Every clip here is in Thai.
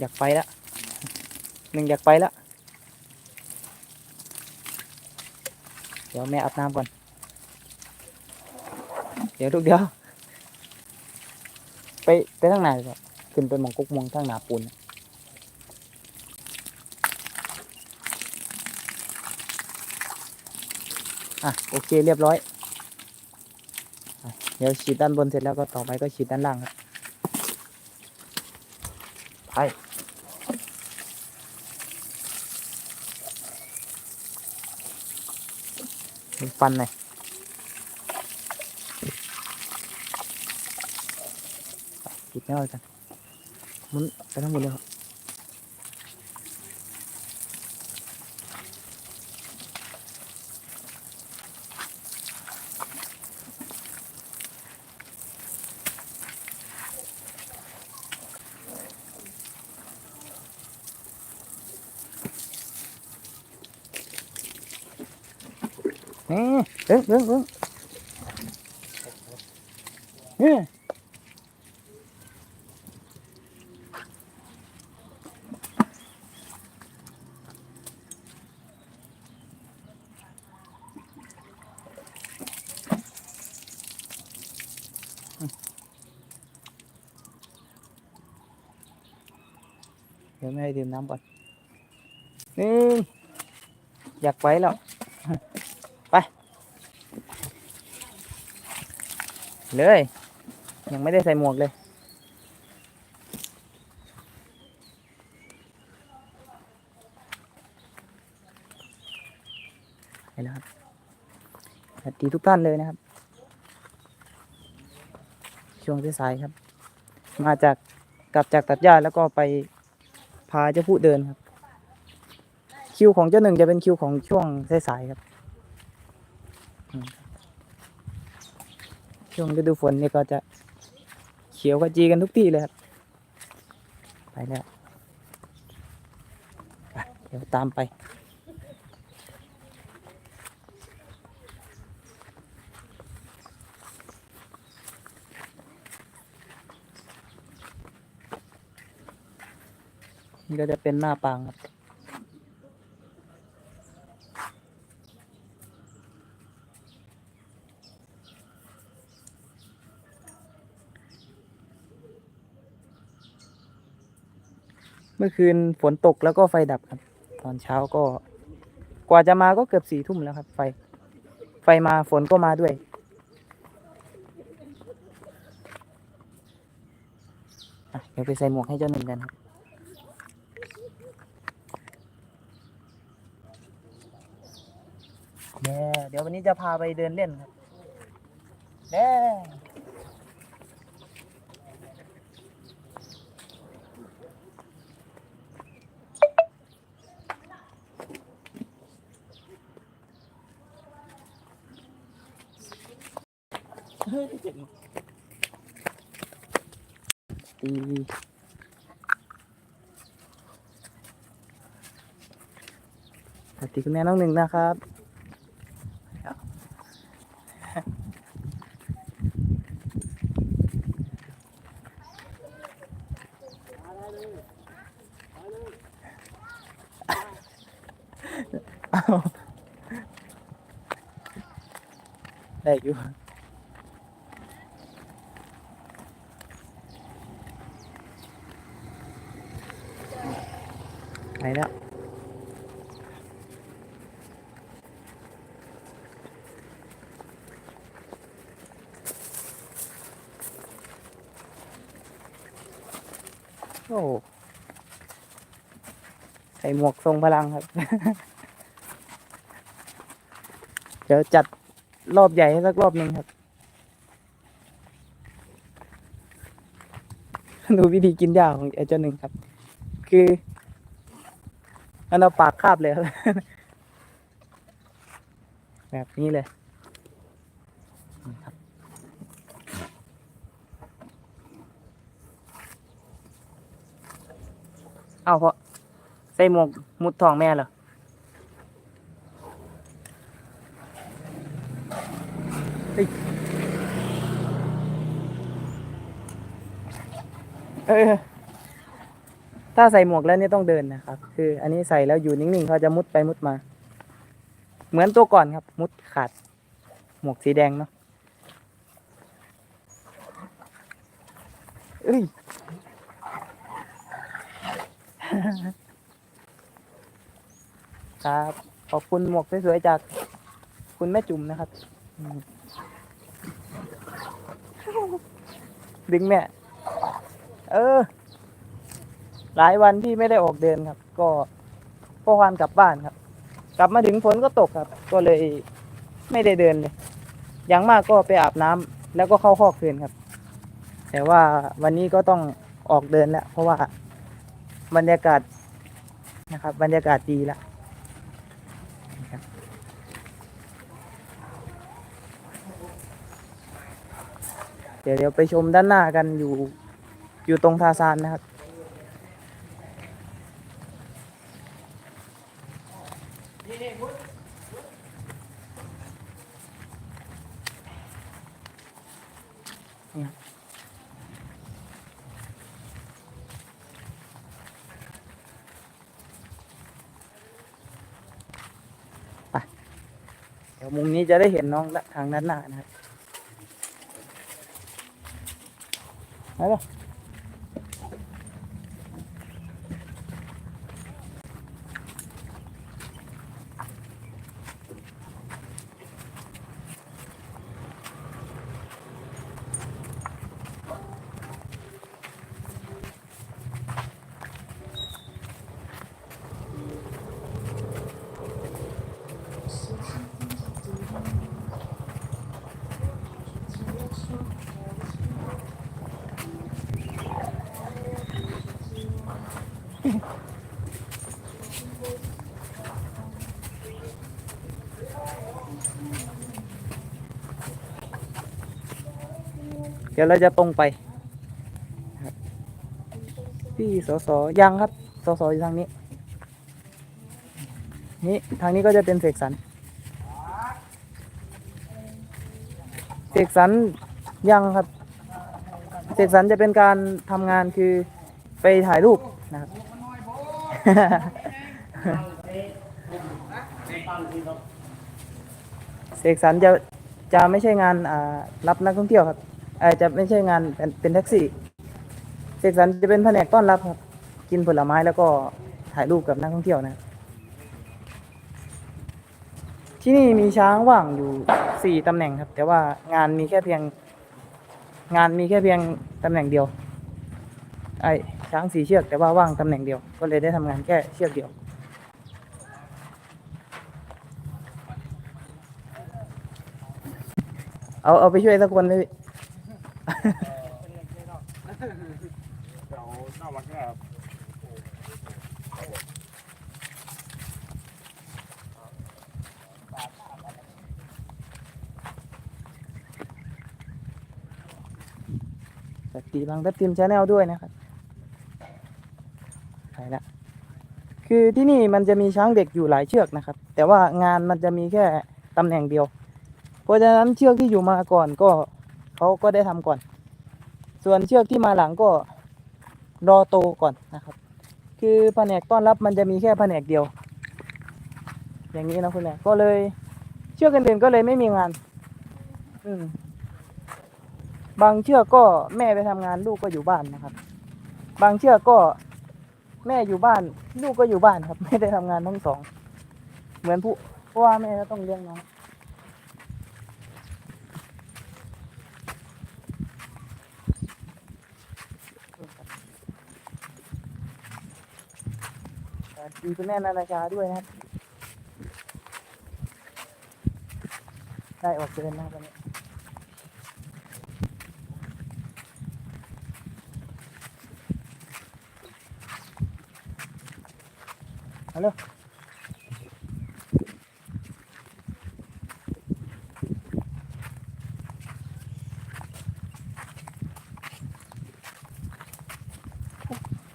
อยากไปแล้วหนึ่งอยากไปแล้วเดี๋ยวแม่อาบน้ำก่อน เดี๋ยวทุกเดียว ไปไปทางไหนก่อนขึ้นไปมองกุกมองทางหนาปูนอะโอเคเรียบร้อยเดี๋ยวฉีดด้านบนเสร็จแล้วก็ต่อไปก็ฉีดด้านล่างครับไป มัน ฟันหน่อยปิดแน่เลยกันมุนไปทั้งหมดเลยครับ นี่เบิ้งเบิ้งเบิ้งนี่เดี๋ยวแม่ให้ดื่มน้ำก่อนหนึ่งอยากไปแล้ว ไป เลย ยังไม่ได้ใส่หมวกเลยไปแล้วครับสวัสดีทุกท่านเลยนะครับ ช่วงสายครับ มาจากกลับจากตัดหญ้าแล้วก็ไปพาเจ้าผู้เดินครับ คิวของเจ้าหนึ่งจะเป็นคิวของช่วงสายๆครับ ช่วงฤดูฝนนี่ก็จะเขียวขจีกันทุกที่เลยครับ ไปแล้วเดี๋ยวตามไป นี่ก็จะเป็นหน้าปางครับ มื่อคืนฝนตกแล้วก็ไฟดับครับ ตอนเช้าก็ กว่าจะมาก็เกือบสี่ทุ่มแล้วครับ ไฟ ไฟมาฝนก็มาด้วย เดี๋ยวไปใส่หมวกให้เจ้าหนึ่งกันครับเดี๋ยววันนี้จะพาไปเดินเล่นครับเด้ ตีสวัสดีคุณแม่น้องหนึ่งนะครับได้อยู่ ไปแล้ว โอ้ใส่หมวกทรงพลังครับ เดี๋ยวจัดรอบใหญ่ให้สักรอบหนึ่งครับ ดูวิธีกินหญ้าของไอ้เจ้าหนึ่งครับ คือ มันเอาปากคาบเลยแบบนี้เลยเอาเพราะใส่หมวกมุดทองแม่เหรอเออ ถ้าใส่หมวกแล้วนี่ต้องเดินนะครับ คือ อันนี้ใส่แล้วอยู่นิ่งๆเขาจะมุดไปมุดมา เหมือนตัวก่อนครับ มุดขาด หมวกสีแดงเนาะเอ้ยครับขอบคุณหมวกสวยๆจากคุณแม่จุ๋มนะครับ ดึงแม่ เออ หลายวันที่ไม่ได้ออกเดินครับ ก็ก็วานกลับบ้านครับ กลับมาถึงฝนก็ตกครับ ก็เลยไม่ได้เดินเลย อย่างมากก็ไปอาบน้ำแล้วก็เข้าคอกคืนครับ แต่ว่าวันนี้ก็ต้องออกเดินแล้วเพราะว่าบรรยากาศนะครับ บรรยากาศดีแล้วนะครับเดี๋ยวเดี๋ยวไปชมด้านหน้ากันอยู่อยู่ตรงทาซานนะครับ เดี๋ยวมุมนี้จะได้เห็นน้องทางด้านหน้านะครับไปเลย เดี๋ยวเราจะตรงไปพี่สสยังครับสสอยู่ทางนี้ นี่ทางนี้ก็จะเป็นเสกสรรเสกสรรยังครับเสกสรรจะเป็นการทำงานคือไปถ่ายรูปนะครับเสกสรรจะจะไม่ใช่งานรับนักท่องเที่ยวครับ อ่อจะไม่ใช่งานเป็นเป็นแท็กซี่เสกสรรจะเป็นแผนกต้อนรับครับ กินผลไม้แล้วก็ถ่ายรูปกับนักท่องเที่ยวนะ ที่นี่มีช้างว่างอยู่สี่ตำแหน่งครับ แต่ว่างานมีแค่เพียง งานมีแค่เพียงตำแหน่งเดียว ไอช้างสี่เชือก แต่ว่าว่างตำแหน่งเดียว ก็เลยได้ทำงานแค่เชือกเดียวเอาเอาไปช่วยสักคนเลย เดี๋ยวน่ารักนะครับสวัสดีบางทัพทีมชาแนลด้วยนะครับใช่ละคือที่นี่มันจะมีช้างเด็กอยู่หลายเชือกนะครับ แต่ว่างานมันจะมีแค่ตำแหน่งเดียว เพราะฉะนั้นเชือกที่อยู่มาก่อนก็ เขาก็ได้ทำก่อน ส่วนเชือกที่มาหลังก็รอโตก่อนนะครับ คือแผนกต้อนรับมันจะมีแค่แผนกเดียว อย่างนี้นะคุณแม่ก็เลยเชือกอื่นๆก็เลยไม่มีงาน อืมบางเชือกก็แม่ไปทำงานลูกก็อยู่บ้านนะครับ บางเชือกก็แม่อยู่บ้าน ลูกก็อยู่บ้านครับ ไม่ได้ทำงานทั้งสอง เหมือนผู้เพราะว่าแม่ก็ต้องเลี้ยงน้อง สวัสดีคุณแม่นานาชาด้วยนะครับ ได้ออกเดินนะครับวันนี้ฮัลโหล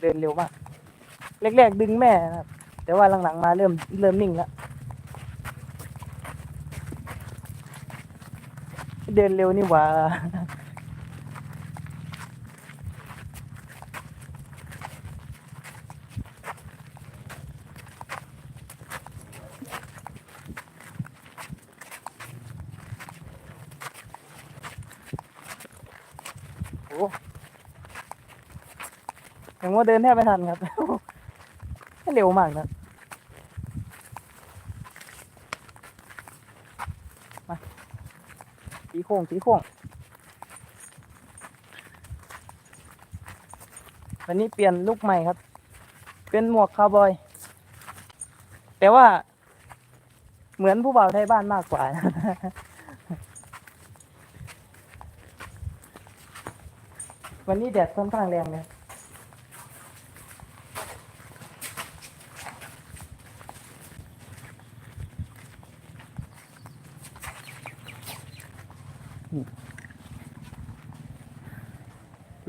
เดินเร็วมาก แรกๆดึงแม่ครับ แต่ว่าหลังๆมาเริ่มเริ่มนิ่งแล้ว เดินเร็วนี่หว่า โอ้ยังว่าเดินแทบไม่ทันครับ เร็วมากครับมาตีโค้งตีโค้งวันนี้เปลี่ยนลุกใหม่ครับ เป็นหมวกคาวบอย แต่ว่าเหมือนผู้บ่าวไทยบ้านมากกว่าวันนี้แดดค่อนข้างแรงเลย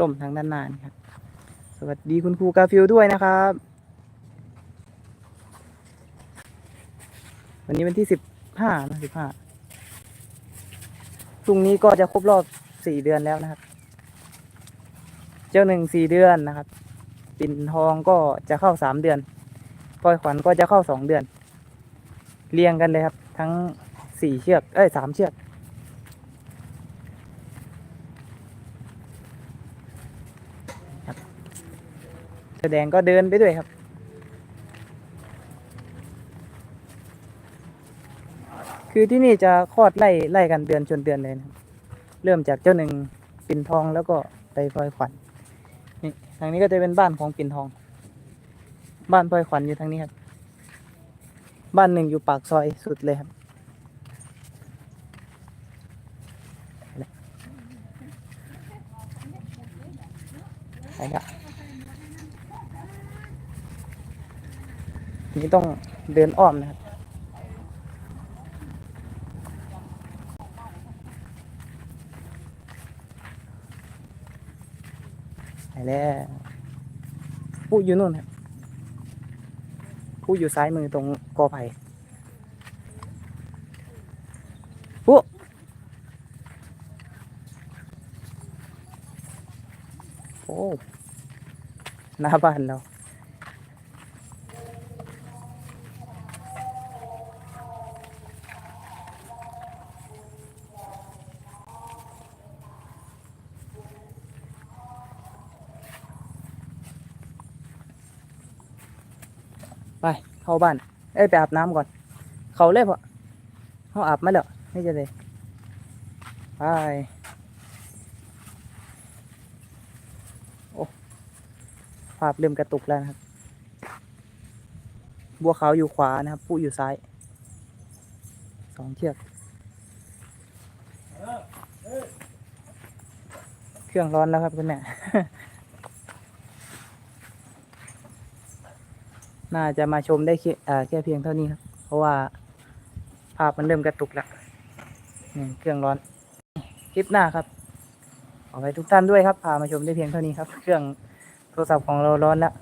ร่มทางด้านหน้านครับ สวัสดีคุณครูกาฟิลด้วยนะครับ วันนี้วันที่สิบห้านะสิบห้าพรุ่งนี้ก็จะครบรอบสี่เดือนแล้วนะครับ เจ้าหนึ่งสี่เดือนนะครับ ปิ่นทองก็จะเข้าสามเดือนปอยขวัญก็จะเข้าสองเดือน เรียงกันเลยครับ ทั้งสี่เชือก เอ้ยสามเชือก ครับ แสดงก็เดินไปด้วยครับ คือที่นี่จะคลอดไล่ไล่กันเดือนชนเดือนเลยนะครับเริ่มจากเจ้าหนึ่งปิ่นทองแล้วก็ไปพลอยขวัญนี่ทางนี้ก็จะเป็นบ้านของปิ่นทอง บ้านพลอยขวัญอยู่ทางนี้ครับ บ้านหนึ่งอยู่ปากซอยสุดเลยครับไปละ นี่ต้องเดินอ้อมนะครับ ไปแล้วผู้อยู่นู่นครับผู้อยู่ซ้ายมือตรงกอไผ่ผู้โอ้หน้าบ้านเรา ไปเข้าบ้านเอ้ยไปอาบน้ำก่อน เขาเลยพอเขาอาบมาแล้วไม่จะเลยไปโอ้ภาพเริ่มกระตุกแล้วนะครับ บัวขาวอยู่ขวานะครับผู้อยู่ซ้ายสองเชือกเครื่องร้อนแล้วครับคุณแม่ น่าจะมาชมได้แค่แค่เพียงเท่านี้ครับ เพราะว่าภาพมันเริ่มกระตุกแล้วเครื่องร้อน คลิปหน้าครับ ขอไปทุกท่านด้วยครับ พามาชมได้เพียงเท่านี้ครับ เครื่องโทรศัพท์ของเราร้อนแล้ว